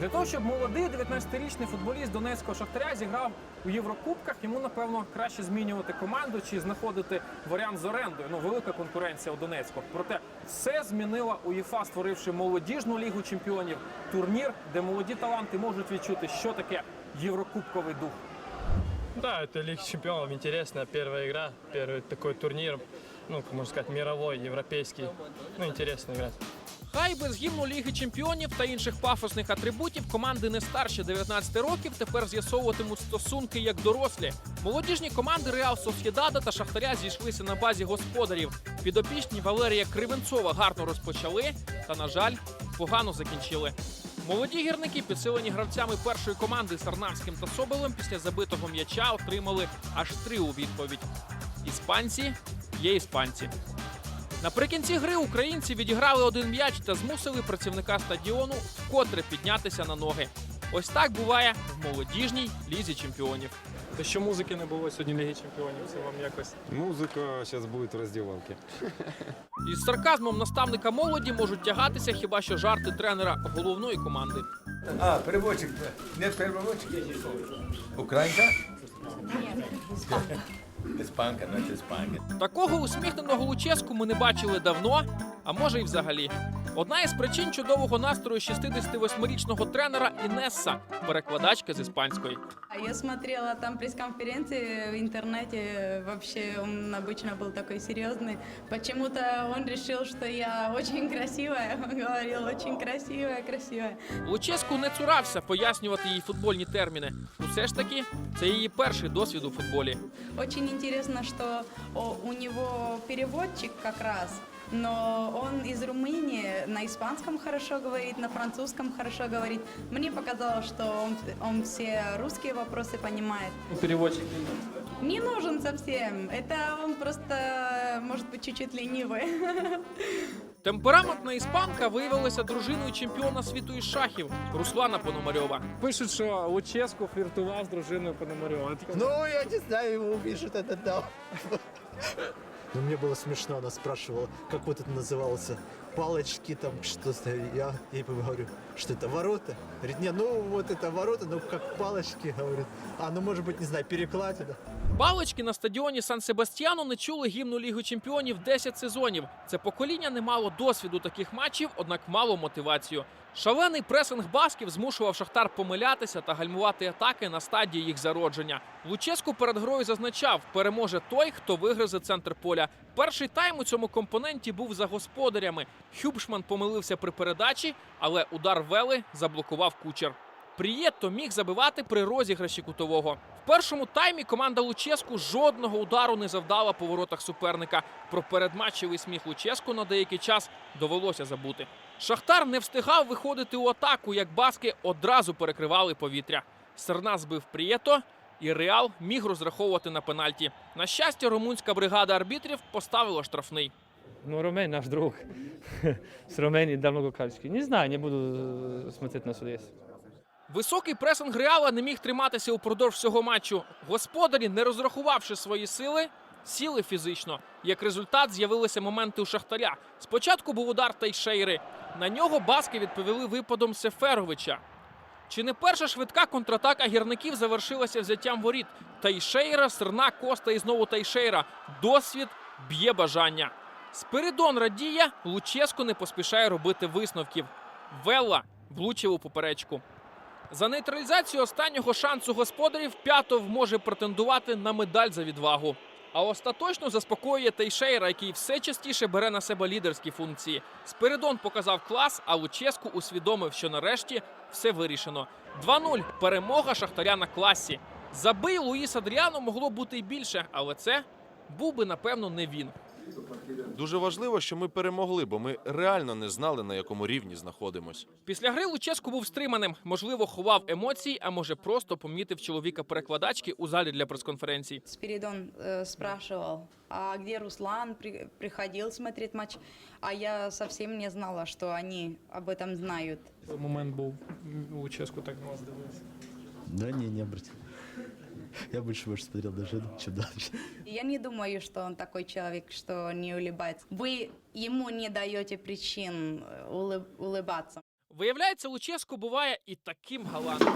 Для того, щоб молодий 19-річний футболіст Донецького Шахтаря зіграв у Єврокубках, йому напевно краще змінювати команду чи знаходити варіант з орендою. Ну, велика конкуренція у Донецьку. Проте все змінила УЄФА, створивши молодіжну лігу чемпіонів, турнір, де молоді таланти можуть відчути, що таке єврокубковий дух. Да, это Лига Чемпионов, интересная первая игра, первый такой турнир, ну, можно сказать, мировой, европейский. Ну, интересно играть. Хай без гімну Ліги Чемпіонів та інших пафосних атрибутів команди не старше 19 років тепер з'ясовуватимуть стосунки як дорослі. Молодіжні команди Реал Сосєдада та Шахтаря зійшлися на базі господарів. Підопічні Валерія Кривенцова гарно розпочали та, на жаль, погано закінчили. Молоді гірники, підсилені гравцями першої команди Сарнавським та Соболем, після забитого м'яча отримали аж три у відповідь. Іспанці є іспанці. Наприкінці гри українці відіграли один м'яч та змусили працівника стадіону вкотре піднятися на ноги. Ось так буває в молодіжній лізі чемпіонів. То що музики не було сьогодні Ліги Чемпіонів, це вам якось. Музыка сейчас будет в раздевалке. Із сарказмом наставника молоді можуть тягатися хіба що жарти тренера головної команди. А, переводчик. Не переводчик. Українка? Іспанка, наче іспанка. Такого усміхненого Луческу ми не бачили давно, а може й взагалі. Одна із причин чудового настрою 68-річного тренера Інесса, перекладачка з іспанської. А Я смотрела там пресс-конференции в интернете, вообще он обычно был такой серьезный. Почему-то он решил, что я очень красивая, он говорил, очень красивая, красивая. Луческу не цурався пояснювати їй футбольні терміни. Усе ж таки, це її перший досвід у футболі. Очень интересно, что о, у него переводчик как раз, но он из Румынии, на испанском хорошо говорит, на французском хорошо говорит. Мне показалось, что он, он все русские вопросы понимает. Переводчик Не нужен совсем. Это он просто, может быть, чуть-чуть ленивый. Темпераментна іспанка виявилася дружиною чемпіона світу із шахів Руслана Пономарьова. Пишуть, що Луческу фліртував з дружиною Пономарьова. Ну, я не знаю, ему пишут это да. Но мне было смешно, она спрашивала, как вот это назывался, палочки там что-то. Я ей говорю, что это ворота? Говорит, не, ну вот это ворота, ну как палочки, говорит. А, ну может быть, не знаю, перекладина. Балочки на стадіоні Сан Себастьяно не чули гімну Ліги Чемпіонів 10 сезонів. Це покоління не мало досвіду таких матчів, однак мало мотивацію. Шалений пресинг басків змушував Шахтар помилятися та гальмувати атаки на стадії їх зародження. Луческу перед грою зазначав, переможе той, хто вигризе центр поля. Перший тайм у цьому компоненті був за господарями. Хюбшман помилився при передачі, але удар вели заблокував кучер. Прієтто міг забивати при розіграші кутового. В першому таймі команда Луческу жодного удару не завдала по воротах суперника. Про передматчевий сміх Луческу на деякий час довелося забути. Шахтар не встигав виходити у атаку, як баски одразу перекривали повітря. Серна збив Прієто, і Реал міг розраховувати на пенальті. На щастя, румунська бригада арбітрів поставила штрафний. Ну, Ромей наш друг. С Ромении давно Гукальский. Не знаю, не буду э, смотреть на судейство. Високий пресинг Реала не міг триматися упродовж всього матчу. Господарі, не розрахувавши свої сили, сіли фізично. Як результат, з'явилися моменти у Шахтаря. Спочатку був удар Тайшейри. На нього баски відповіли випадом Сеферовича. Чи не перша швидка контратака гірників завершилася взяттям воріт? Тайшейра, Серна, Коста і знову Тайшейра. Досвід б'є бажання. Спиридон радіє, Луческо не поспішає робити висновків. Велла влучив у поперечку. За нейтралізацію останнього шансу господарів П'ятов може претендувати на медаль за відвагу. А остаточно заспокоює Тейшейра, який все частіше бере на себе лідерські функції. Спиридон показав клас, а Луческу усвідомив, що нарешті все вирішено. 2-0. Перемога Шахтаря на класі. Забий Луїс Адріано могло бути й більше, але це був би напевно не він. Дуже важливо, що ми перемогли, бо ми реально не знали, на якому рівні знаходимось. Після гри Луческу був стриманим, можливо, ховав емоції, а може просто помітив чоловіка перекладачки у залі для прес-конференцій. Спиридон э, спрашивал, а где Руслан при- приходил смотреть матч? А я совсем не знала, что они об этом знают. Момент був у Луческу так на вас дивився. Да не, не обратил. Я больше больше смотрел на жену, чем дальше. Я не думаю, что он такой человек, что не улыбается. Вы ему не даете причин э, улы- улыбаться. Виявляється, Луческо буває і таким галантним.